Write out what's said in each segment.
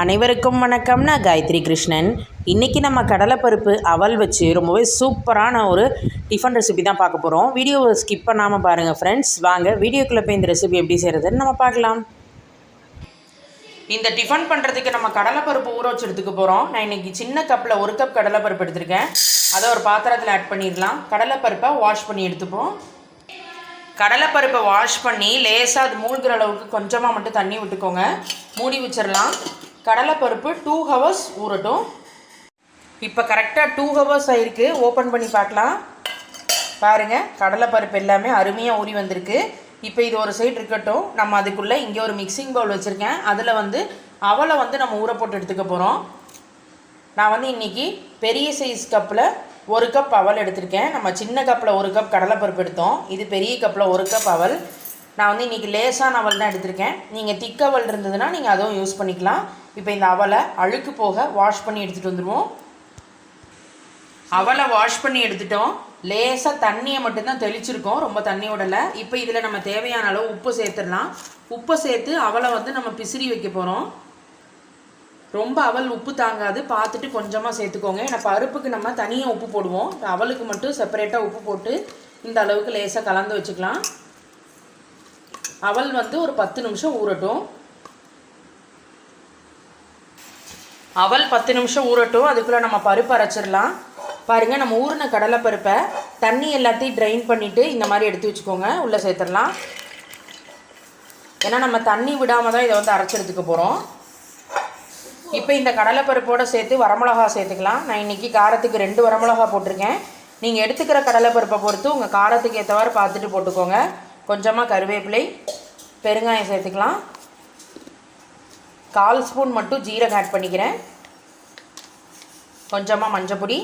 அனைவருக்கும் வணக்கம் நான் காயத்ரி கிருஷ்ணன். இன்றைக்கி நம்ம கடலைப்பருப்பு அவல் வச்சு ரொம்பவே சூப்பரான ஒரு டிஃபன் ரெசிபி தான் பார்க்க போகிறோம் வீடியோவை ஸ்கிப் பண்ணாமல் பாருங்கள் ஃப்ரெண்ட்ஸ் வாங்க வீடியோக்குள்ளே போய் இந்த ரெசிபி எப்படி செய்கிறதுன்னு நம்ம பார்க்கலாம். இந்த டிஃபன் பண்ணுறதுக்கு நம்ம கடலைப்பருப்பு ஊற வச்சு எடுத்துக்க போகிறோம் நான் இன்றைக்கி சின்ன கப்பில் ஒரு கப் கடலைப்பருப்பு எடுத்திருக்கேன். அதை ஒரு பாத்திரத்தில் ஆட் பண்ணிடலாம். கடலைப்பருப்பை வாஷ் பண்ணி எடுத்துப்போம். கடலைப்பருப்பை வாஷ் பண்ணி லேசாக அது மூழ்கிற அளவுக்கு கொஞ்சமாக மட்டும் தண்ணி விட்டுக்கோங்க. மூடி வச்சிடலாம். கடலைப்பருப்பு டூ ஹவர்ஸ் ஊறட்டும். இப்போ கரெக்டாக டூ ஹவர்ஸ் ஆயிருக்கு. ஓப்பன் பண்ணி பார்க்கலாம். பாருங்கள் கடலைப்பருப்பு எல்லாமே அருமையாக ஊறி வந்திருக்கு. இப்போ இது ஒரு சைடு இருக்கட்டும். நம்ம அதுக்குள்ளே இங்கே ஒரு மிக்சிங் பவுல் வச்சுருக்கேன். அதில் வந்து அவலை வந்து நம்ம ஊற போட்டு எடுத்துக்க போகிறோம் நான் வந்து இன்றைக்கி பெரிய சைஸ் கப்பில் ஒரு கப் அவல் எடுத்திருக்கேன். நம்ம சின்ன கப்பில் ஒரு கப் கடலைப்பருப்பு எடுத்தோம். இது பெரிய கப்பில் ஒரு கப் அவல். நான் வந்து இன்றைக்கி லேசான அவல் தான் எடுத்திருக்கேன். நீங்கள் திக் அவல் இருந்ததுன்னா நீங்கள் அதுவும் யூஸ் பண்ணிக்கலாம். இப்போ இந்த அவலை அழுக்கு போக வாஷ் பண்ணி எடுத்துகிட்டு வந்துடுவோம் அவலை வாஷ் பண்ணி எடுத்துட்டோம். லேசாக தண்ணியை மட்டும்தான் தெளிச்சிருக்கோம். ரொம்ப தண்ணி விடலை. இப்போ இதில் நம்ம தேவையான அளவு உப்பு சேர்த்துடலாம். உப்பை சேர்த்து அவலை வந்து நம்ம பிசிறி வைக்க போகிறோம் ரொம்ப அவல் உப்பு தாங்காது. பார்த்துட்டு கொஞ்சமாக சேர்த்துக்கோங்க. ஏன்னா பருப்புக்கு நம்ம தனியாக உப்பு போடுவோம். அவலுக்கு மட்டும் செப்பரேட்டாக உப்பு போட்டு இந்த அளவுக்கு லேசாக கலந்து வச்சுக்கலாம். அவல் வந்து ஒரு பத்து நிமிஷம் ஊறட்டும். அவல் பத்து நிமிஷம் ஊறட்டும். அதுக்குள்ளே நம்ம பருப்பு அரைச்சிடலாம். பாருங்கள் நம்ம ஊறின கடலைப்பருப்பை தண்ணி எல்லாத்தையும் ட்ரைன் பண்ணிவிட்டு இந்த மாதிரி எடுத்து வச்சுக்கோங்க. உள்ளே சேர்த்துடலாம். ஏன்னா நம்ம தண்ணி விடாமல் தான் இதை வந்து அரைச்செடுத்துக்க போகிறோம் இப்போ இந்த கடலைப்பருப்போடு சேர்த்து வரமிளகா சேர்த்துக்கலாம். நான் இன்றைக்கி காரத்துக்கு ரெண்டு வரமிளகா போட்டிருக்கேன். நீங்கள் எடுத்துக்கிற கடலைப்பருப்பை பொறுத்து உங்கள் காரத்துக்கு ஏற்றவாறு பார்த்துட்டு போட்டுக்கோங்க. கொஞ்சமாக கருவேப்பிலை பெருங்காயம் சேர்த்துக்கலாம். கால் ஸ்பூன் மட்டும் ஜீரகம் ஆட் பண்ணிக்கிறேன். கொஞ்சமாக மஞ்சப்பொடி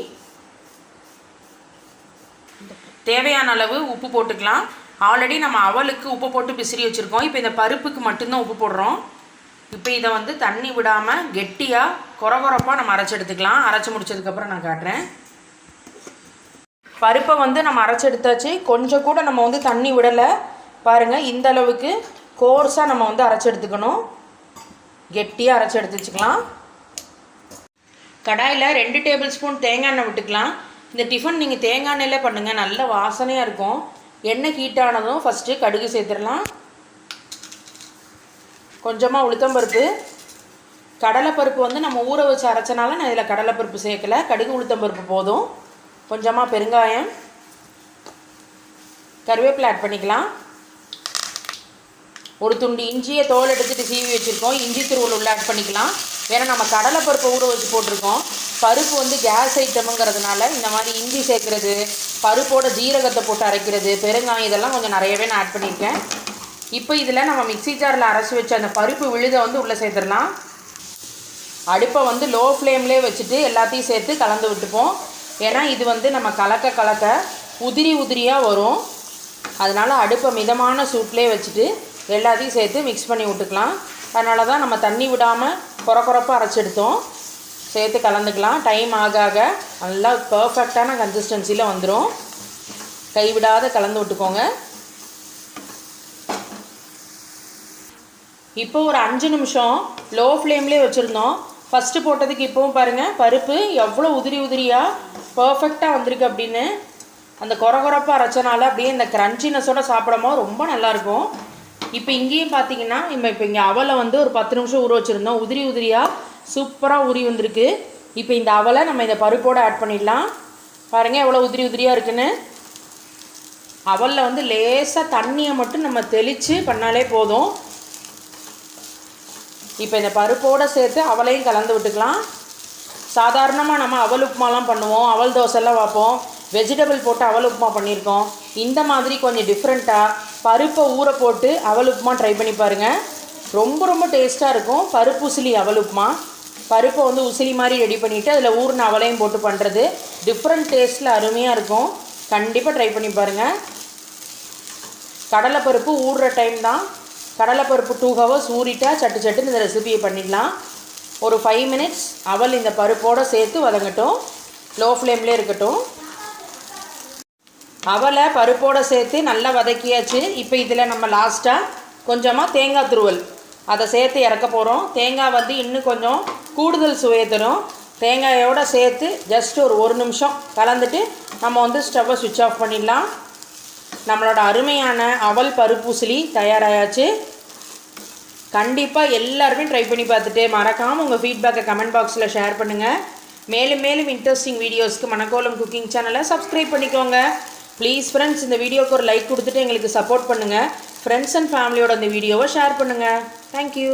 தேவையான அளவு உப்பு போட்டுக்கலாம். ஆல்ரெடி நம்ம அவலுக்கு உப்பு போட்டு பிசிறி வச்சுருக்கோம். இப்போ இந்த பருப்புக்கு மட்டும்தான் உப்பு போடுறோம். இப்போ இதை வந்து தண்ணி விடாமல் கெட்டியாக குறகுறப்பாக நம்ம அரைச்சி எடுத்துக்கலாம். அரைச்சி முடிச்சதுக்கப்புறம் நான் காட்டுறேன். பருப்பை வந்து நம்ம அரைச்சி எடுத்தாச்சு கொஞ்சம் கூட நம்ம வந்து தண்ணி விடலை. பாருங்கள் இந்த அளவுக்கு கோர்ஸாக நம்ம வந்து அரைச்சி எடுத்துக்கணும் கெட்டியாக அரைச்சி எடுத்து வச்சுக்கலாம். கடாயில் ரெண்டு டேபிள் ஸ்பூன் தேங்காய் எண்ணெய் விட்டுக்கலாம். இந்த டிஃபன் நீங்கள் தேங்காய் எண்ணெயில் பண்ணுங்கள் நல்ல வாசனையாக இருக்கும். எண்ணெய் ஹீட்டானதும் ஃபஸ்ட்டு கடுகு சேர்த்துடலாம். கொஞ்சமாக உளுத்தம்பருப்பு கடலைப்பருப்பு வந்து நம்ம ஊற வச்சு அரைச்சனால நான் இதில் கடலைப்பருப்பு சேர்க்கலை. கடுகு உளுத்தம்பருப்பு போதும். கொஞ்சமாக பெருங்காயம். கருவேப்பிலை ஆட் பண்ணிக்கலாம். ஒரு துண்டு இஞ்சியை தோல் எடுத்துகிட்டு சீவி வச்சுருக்கோம். இஞ்சி திருவள் உள்ள ஆட் பண்ணிக்கலாம். ஏன்னா நம்ம கடலை பருப்பை ஊற வச்சு போட்டிருக்கோம். பருப்பு வந்து கேஸ் ஐட்டமுங்கிறதுனால இந்த மாதிரி இஞ்சி சேர்க்குறது பருப்போட ஜீரகத்தை போட்டு அரைக்கிறது பெருங்காயம் இதெல்லாம் கொஞ்சம் நிறையவே நான் ஆட் பண்ணியிருக்கேன். இப்போ இதில் நம்ம மிக்சி ஜாரில் அரைச்சி வச்ச அந்த பருப்பு விழுதை வந்து உள்ளே சேர்த்துடலாம். அடுப்பை வந்து லோ ஃப்ளேம்லேயே வச்சுட்டு எல்லாத்தையும் சேர்த்து கலந்து விட்டுப்போம். ஏன்னா இது வந்து நம்ம கலக்க கலக்க உதிரி உதிரியாக வரும். அதனால் அடுப்பை மிதமான சூட்லேயே வச்சுட்டு எல்லாத்தையும் சேர்த்து மிக்ஸ் பண்ணி விட்டுக்கலாம். அதனால தான் நம்ம தண்ணி விடாமல் குறை குறைப்பாக அரைச்சி எடுத்தோம். சேர்த்து கலந்துக்கலாம். டைம் ஆக ஆக நல்லா பர்ஃபெக்டான கன்சிஸ்டன்சியில் வந்துடும் கைவிடாத கலந்து விட்டுக்கோங்க. இப்போ ஒரு அஞ்சு நிமிஷம் லோ ஃப்ளேம்லேயே வச்சுருந்தோம். ஃபஸ்ட்டு போட்டதுக்கு இப்போவும் பாருங்கள் பருப்பு எவ்வளோ உதிரி உதிரியாக பர்ஃபெக்டாக வந்திருக்கு அப்படின்னு அந்த குறகுறப்பாக அரைச்சனால அப்படியே இந்த க்ரன்ச்சினஸோட சாப்பிடும்போது ரொம்ப நல்லாயிருக்கும் இப்போ இங்கேயும் பார்த்தீங்கன்னா நம்ம இப்போ இங்கே அவலை வந்து ஒரு பத்து நிமிஷம் ஊற வச்சுருந்தோம். உதிரி உதிரியாக சூப்பராக ஊறி வந்திருக்கு. இப்போ இந்த அவலை நம்ம இந்த பருப்போடு ஆட் பண்ணிடலாம். பாருங்கள் எவ்வளோ உதிரி உதிரியாக இருக்குன்னு. அவலில் வந்து லேசாக தண்ணியை மட்டும் நம்ம தெளித்து பண்ணாலே போதும். இப்போ இந்த பருப்போடு சேர்த்து அவலையும் கலந்து விட்டுக்கலாம். சாதாரணமாக நம்ம அவல் உப்புமாலாம் பண்ணுவோம் அவல் தோசைலாம் வைப்போம். வெஜிடபிள் போட்டு அவல் உப்புமா பண்ணியிருக்கோம். இந்த மாதிரி கொஞ்சம் டிஃப்ரெண்ட்டாக பருப்பை ஊற போட்டு அவல் உப்புமா ட்ரை பண்ணி பாருங்கள் ரொம்ப ரொம்ப டேஸ்ட்டாக இருக்கும். பருப்பு உசிலி அவல் உப்புமா. பருப்பை வந்து உசிலி மாதிரி ரெடி பண்ணிவிட்டு அதில் ஊறின அவலையும் போட்டு பண்ணுறது டிஃப்ரெண்ட் டேஸ்ட்டில் அருமையாக இருக்கும். கண்டிப்பாக ட்ரை பண்ணி பாருங்கள் கடலைப்பருப்பு ஊறுற டைம் தான். கடலைப்பருப்பு டூ ஹவர்ஸ் ஊறிட்டால் சட்டு சட்டுன்னு இந்த ரெசிபியை பண்ணிடலாம். ஒரு ஃபைவ் மினிட்ஸ் அவல் இந்த பருப்போடு சேர்த்து வதங்கட்டும். லோ ஃப்ளேம்லேயே இருக்கட்டும். அவலை பருப்போடு சேர்த்து நல்லா வதக்கியாச்சு. இப்போ இதில் நம்ம லாஸ்ட்டாக கொஞ்சமாக தேங்காய் துருவல். அதை சேர்த்து இறக்க போகிறோம் தேங்காய் வந்து இன்னும் கொஞ்சம் கூடுதல் சுவையை தரும். தேங்காயோடு சேர்த்து ஜஸ்ட் ஒரு ஒரு நிமிஷம் கலந்துட்டு நம்ம வந்து ஸ்டவ்வை சுவிட்ச் ஆஃப் பண்ணிடலாம். நம்மளோட அருமையான அவல் பருப்பூசிலி தயாராயாச்சு. கண்டிப்பாக எல்லாருமே ட்ரை பண்ணி பார்த்துட்டு மறக்காமல் உங்கள் ஃபீட்பேக்கை கமெண்ட் பாக்ஸில் ஷேர் பண்ணுங்கள் மேலும் மேலும் இன்ட்ரெஸ்டிங் வீடியோஸ்க்கு மணக்கோலம் குக்கிங் சேனலை சப்ஸ்கிரைப் பண்ணிக்கோங்க. ப்ளீஸ் ஃப்ரெண்ட்ஸ் இந்த வீடியோக்கு ஒரு லைக் கொடுத்துட்டு எங்களுக்கு சப்போர்ட் பண்ணுங்கள் ஃப்ரெண்ட்ஸ் அண்ட் ஃபேமிலியோட இந்த வீடியோவை ஷேர் பண்ணுங்கள் தேங்க்யூ